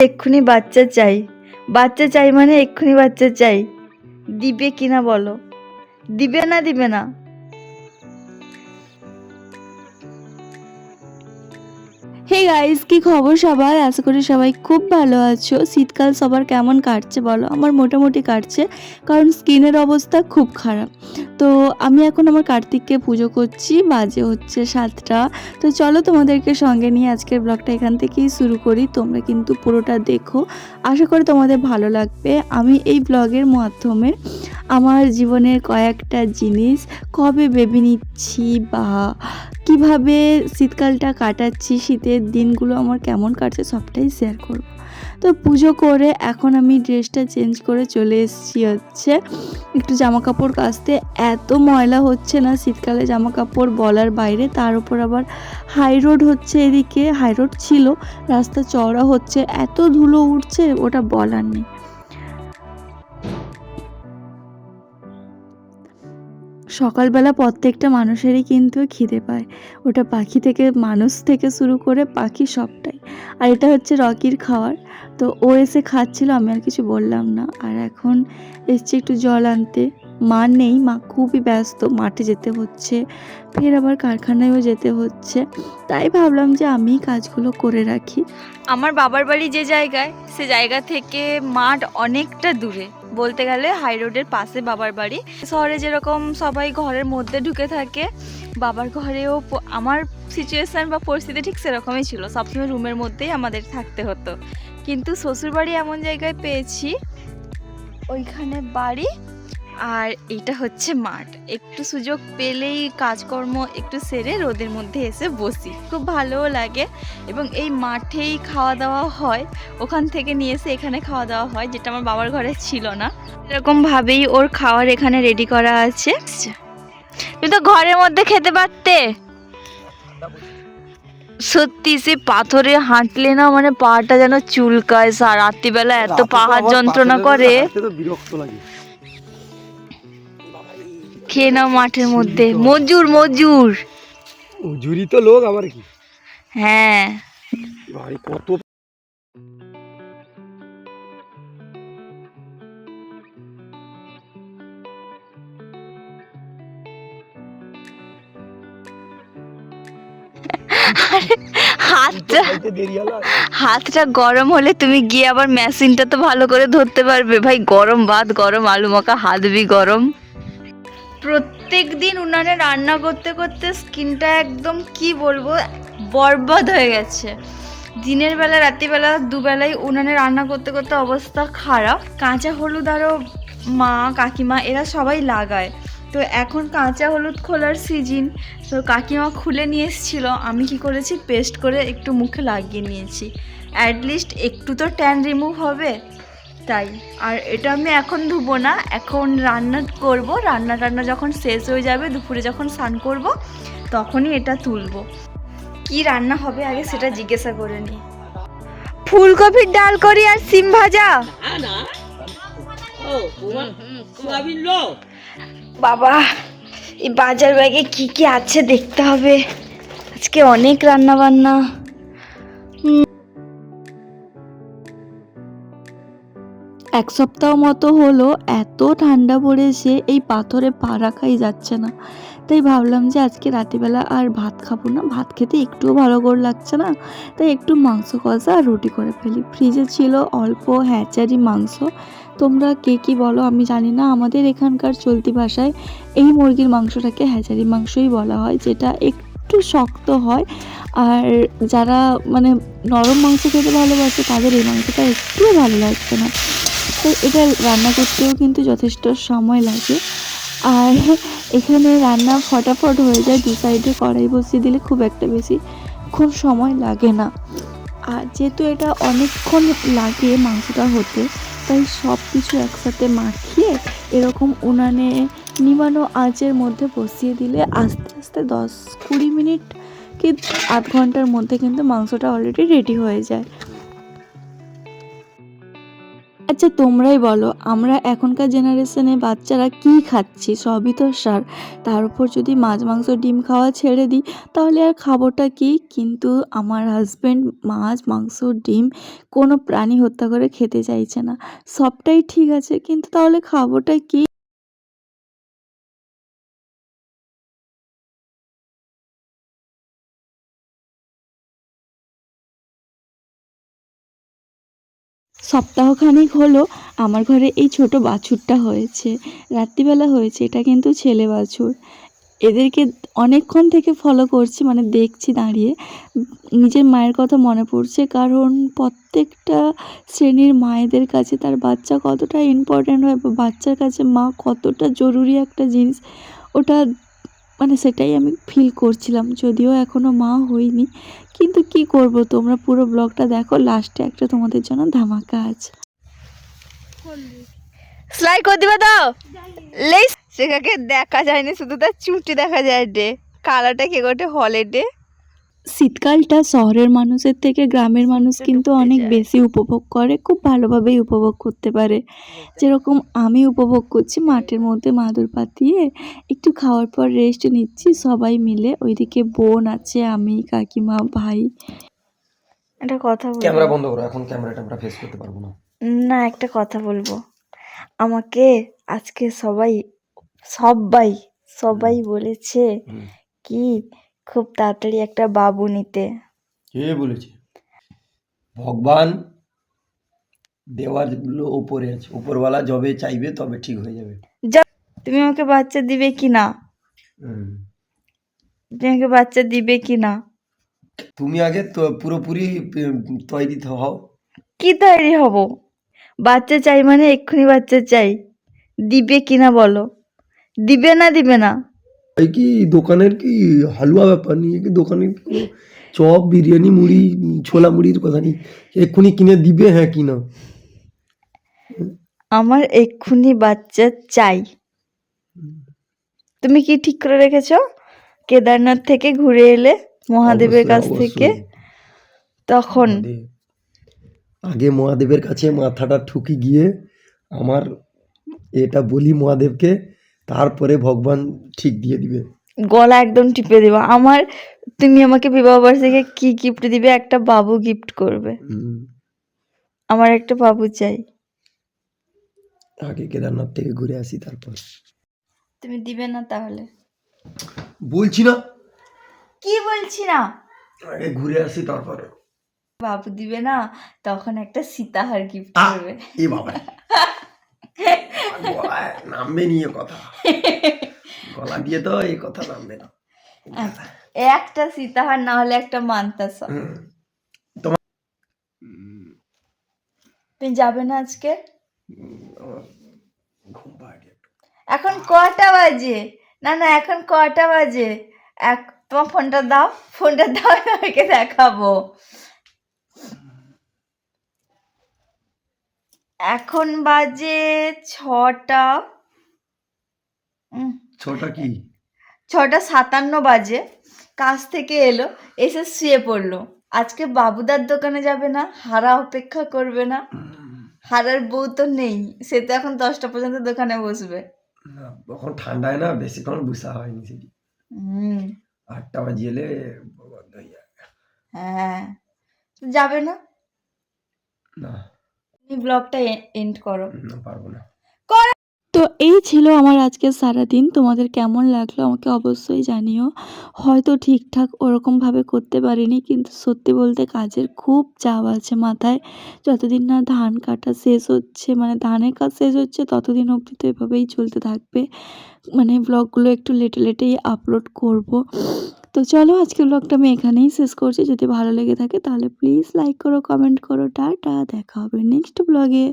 এক্ষুনি বাচ্চা চাই। বাচ্চা চাই মানে এক্ষুনি বাচ্চা চাই। দিবে কিনা বলো? দিবে না দিবে না। হে গাইস কি খবর সবার? আশা করি সবাই খুব ভালো আছো। শীতকাল সবার কেমন কাটছে বলো? আমার মোটামুটি কাটছে, কারণ স্কিনের অবস্থা খুব খারাপ। তো আমি এখন আমার কার্তিককে পুজো করছি, বাজে হচ্ছে সাতটা। তো চলো তোমাদেরকে সঙ্গে নিয়ে আজকের ব্লগটা এখান থেকেই শুরু করি। তোমরা কিন্তু পুরোটা দেখো। আশা করি তোমাদের ভালো লাগবে। আমি এই ব্লগের মাধ্যমে আমার জীবনের কয়েকটা জিনিস কবে বেবি নিচ্ছি বা কীভাবে শীতকালটা কাটাচ্ছি, শীতের দিনগুলো আমার কেমন কাটছে সবটাই শেয়ার করব। তো পুজো করে এখন আমি ড্রেসটা চেঞ্জ করে চলে এসেছি হচ্ছে একটু জামা কাপড় কাচতে। এত ময়লা হচ্ছে না শীতকালে জামা কাপড় বলার বাইরে, তার উপর আবার হাই রোড হচ্ছে এদিকে হাই রোড ছিল, রাস্তা চওড়া হচ্ছে, এত ধুলো উঠছে, ওটা বলার নেই। সকালবেলা প্রত্যেকটা মানুষেরই কিন্তু খিদে পায়। ওটা পাখি থেকে, মানুষ থেকে শুরু করে পাখি সবটাই। আর এটা হচ্ছে রকির খাওয়ার। তো ও এসে খাচ্ছিল, আমি আর কিছু বললাম না। আর এখন এসছে একটু জল আনতে। মা নেই, মা খুবই ব্যস্ত, মাঠে যেতে হচ্ছে। ফের আবার কারখানায়ও যেতে হচ্ছে। তাই ভাবলাম যে আমি কাজগুলো করে রাখি। আমার বাবার বাড়ি যে জায়গায়, সে জায়গা থেকে মাঠ অনেকটা দূরে। বলতে গেলে হাই রোডের পাশে বাবার বাড়ি। শহরে যেরকম সবাই ঘরের মধ্যে ঢুকে থাকে, বাবার ঘরেও আমার সিচুয়েশান বা পরিস্থিতি ঠিক সেরকমই ছিল। সবসময় রুমের মধ্যেই আমাদের থাকতে হতো। কিন্তু শ্বশুরবাড়ি এমন জায়গায় পেয়েছি, ওইখানে বাড়ি আর এটা হচ্ছে মাঠ। একটু সুযোগ পেলেই কাজকর্ম একটু সেরে রোদের মধ্যে এসে বসি। খুব ভালোও লাগে এবং এই মাঠেই খাওয়া দাওয়া হয়। ওখান থেকে নিয়ে এসে এখানে খাওয়া দাওয়া হয় যেটা আমার বাবার ঘরে ছিল না। এরকম ভাবেই ওর খাওয়ার এখানে রেডি করা আছে। তুমি তো ঘরের মধ্যে খেতে পারতে। সত্যি সে পাথরে হাঁটলে না মানে পাটা যেন চুলকায়। রাত্রিবেলা এত পাহাড় যন্ত্রণা করে। বিরক্ত লাগে। খেয়ে নাও মাঠের মধ্যে। মজুর মজুর। জুরি তো লোক আবার কি? হ্যাঁ। ভাই কত হাতটা। হাতটা গরম হলে তুমি গিয়ে আবার মেশিনটা তো ভালো করে ধরতে পারবে। ভাই গরম ভাত গরম আলু মাখা হাত বি গরম। প্রত্যেক দিন উনানে রান্না করতে করতে স্কিনটা একদম কি বলব, বরবাদ হয়ে গেছে। দিনের বেলা রাত্রিবেলা দুবেলায় উনানে রান্না করতে করতে অবস্থা খারাপ। কাঁচা হলুদ আরও মা, কাকিমা, এরা সবাই লাগায়। তো এখন কাঁচা হলুদ খোলার সিজন, তো কাকিমা খুলে নিয়ে এসেছিল। আমি কি করেছি? পেস্ট করে একটু মুখে লাগিয়ে নিয়েছি। অ্যাটলিস্ট একটু তো ট্যান রিমুভ হবে। তাই। আর এটা আমি এখন ধুবো না এখন রান্না করব। রান্না টান্না যখন শেষ হয়ে যাবে দুপুরে যখন স্নান করব তখনই এটা তুলবো। কি রান্না হবে আগে সেটা জিজ্ঞাসা করে নি। ফুলকপির ডাল করি আর সিম ভাজা। বাবা এই বাজার ব্যাগে কি কি আছে দেখতে হবে। আজকে অনেক রান্না বান্না এক সপ্তাহ মতো হলো, এত ঠান্ডা পড়েছে এই পাথরে পা রাখাই যাচ্ছে না। তাই ভাবলাম যে আজকে রাতেবেলা আর ভাত খাব না, ভাত খেতে একটুও ভালো করে লাগছে না, তাই একটু মাংস কষা আর রুটি করে ফেলি। ফ্রিজে ছিল অল্প হ্যাচারি মাংস। তোমরা কে কী বলো আমি জানি না, আমাদের এখানকার চলতি ভাষায় এই মুরগির মাংসটাকে হ্যাচারি মাংসই বলা হয়, যেটা একটু শক্ত হয়। আর যারা মানে নরম মাংস খেতে ভালোবাসে, তাদের এই মাংসটা একটুও ভালো লাগছে না। তো এটা রান্না করতেও কিন্তু যথেষ্ট সময় লাগে। আর এখানে রান্না ফটাফট হয়ে যায়, দু সাইডে কড়াই বসিয়ে দিলে খুব একটা বেশি খুব সময় লাগে না। আর যেহেতু এটা অনেকক্ষণ লাগে মাংসটা হতে, তাই সব কিছু একসাথে মাখিয়ে এরকম উনানে নিমানো আঁচের মধ্যে বসিয়ে দিলে আস্তে আস্তে দশ কুড়ি মিনিট কি আধ ঘণ্টার মধ্যে কিন্তু মাংসটা অলরেডি রেডি হয়ে যায়। আচ্ছা তোমরাই বলো, আমরা এখনকার জেনারেশনে বাচ্চারা কি খাচ্ছি? সবই তো সার। তার উপর যদি মাছ, মাংস, ডিম খাওয়া ছেড়ে দিই, তাহলে আর খাবোটা কি? কিন্তু আমার হাজব্যান্ড মাছ, মাংস, ডিম কোনো প্রাণী হত্যা করে খেতে চাইছে না। সবটাই ঠিক আছে, কিন্তু তাহলে খাবোটা কি? সপ্তাহখানেক হলো আমার ঘরে এই ছোট বাছুরটা হয়েছে। রাত্রিবেলা হয়েছে, এটা কিন্তু ছেলে বাছুর। এদেরকে অনেকক্ষণ থেকে ফলো করছি মানে দেখছি দাঁড়িয়ে। নিজের মায়ের কথা মনে পড়ছে, কারণ প্রত্যেকটা শ্রেণির মায়েদের কাছে তার বাচ্চা কতটা ইম্পর্ট্যান্ট হয় বা বাচ্চার কাছে মা কতটা জরুরি একটা জিনিস, ওটা মানে সেটাই আমি ফিল করছিলাম, যদিও এখনও মা হইনি। কিন্তু কি করব, তোমরা পুরো ব্লগটা দেখো লাস্টে একটা তোমাদের জন্য ধামাকা আছে। সেলাই করে দিবে দাও। লেই সেটাকে দেখা যায়নি, শুধু তার চুটি দেখা যায় ডে। কালারটা কে গোটে হলে ডে শীতকালটা শহরের মানুষের থেকে গ্রামের মানুষ কিন্তু অনেক বেশি উপভোগ করে খুব ভালোভাবেই উপভোগ করতে পারে। যেরকম আমি উপভোগ করছি মাঠের মধ্যে মাদুর পাতিয়ে একটু খাওয়ার পর রেস্ট নিচ্ছি সবাই মিলে। ওইদিকে বোন আছে আমি কাকিমা ভাই। একটা কথা ক্যামেরা বলব বন্ধ করো এখন ক্যামেরাটা আমরা ফেস করতে পারব না। না একটা কথা বলব। আমাকে আজকে সবাই সবাই সবাই বলেছে কি খুব তাড়াতাড়ি একটা বাবু নিতে। কে বলেছে? ভগবান দেওয়ারগুলো উপরে আছে উপরওয়ালা যবে চাইবে তবে ঠিক হয়ে যাবে। তুমি আমাকে বাচ্চা দিবে কি না? তুমি আমাকে বাচ্চা দিবে কি না? তুমি আগে তো পুরোপুরি তৈরি তো হও। কি তৈরি হব? বাচ্চা চাই মানে এক্ষুনি বাচ্চা চাই। দিবে কি না বলো? দিবে না দিবে না। এই কি দোকানের কি হালুয়া ব্যাপার নিয়ে কি দোকানের কি কোনো চপ বিরিয়ানি মুড়ি ছোলা মুড়ির কথা নেই? এক্ষুনি কিনে দিবে হ্যাঁ কি না? আমার এক্ষুনি বাচ্চা চাই। তুমি কি ঠিক করে রেখেছো? কেদারনাথ থেকে ঘুরে এলে মহাদেবের কাছ থেকে? তখন? আগে মহাদেবের কাছে মাথাটা ঠুকি গিয়ে আমার এটা বলি মহাদেবকে তারপরে ভগবান ঠিক দিয়ে দিবে। গলা একদম টিপে দেবো। আমার তুমি আমাকে বিবাহ বার্ষিকে কি গিফট দিবে? একটা বাবু গিফট করবে। আমার একটা বাবু চাই। আগে কেদারনাথ থেকে ঘুরে আসি তারপর। তুমি দিবে না তাহলে? বলছি না। কি বলছি না? আগে ঘুরে আসি তারপরে। বাবু দিবে না তখন একটা সীতাহার গিফট করবে। এ বাবা। নামবে নিয়ে কথা। গলা দিয়ে তো এই কথা নামবে না। একটা সীতাহার না হলে একটা মান্তাসা। হুম। তুমি যাবে না আজকে? একটু। এখন কটা বাজে? না না এখন কটা বাজে? এক তোমার ফোনটা দাও ফোনটা দাও আমি আমাকে দেখাবো। এখন বাজে ছটা। ছটা কি? ছটা সাতান্ন বাজে। কাজ থেকে এলো এসে শুয়ে পড়ল। আজকে বাবুদার দোকানে যাবে না হারা অপেক্ষা করবে না। হারার বউ তো নেই সে তো এখন দশটা পর্যন্ত দোকানে বসবে। তখন ঠান্ডায় না বেশিক্ষণ বসা হয়নি সেটি। হুম। আটটা বাজে এলে বন্ধ হয়ে যাবে। হ্যাঁ। যাবে না? না। তুমি ব্লগটা এন্ড করো। না পারব না। তো এই ছিল আমার আজকের সারাদিন। তোমাদের কেমন লাগল আমাকে অবশ্যই জানিও। হয়তো ঠিকঠাক ওরকমভাবে করতে পারিনি কিন্তু সত্যি বলতে কাজের খুব চাপ আছে মাথায়। যতদিন না ধান কাটা শেষ হচ্ছে মানে ধানের কাজ শেষ হচ্ছে ততদিন অবধি তো এভাবেই চলতে থাকবে। মানে ব্লগগুলো একটু লেটে লেটেই আপলোড করব। তো চলো আজকের ব্লগটা আমি এখানেই শেষ করছি। যদি ভালো লেগে থাকে তাহলে প্লিজ লাইক করো কমেন্ট করো, টাটা, দেখা হবে নেক্সট ব্লগে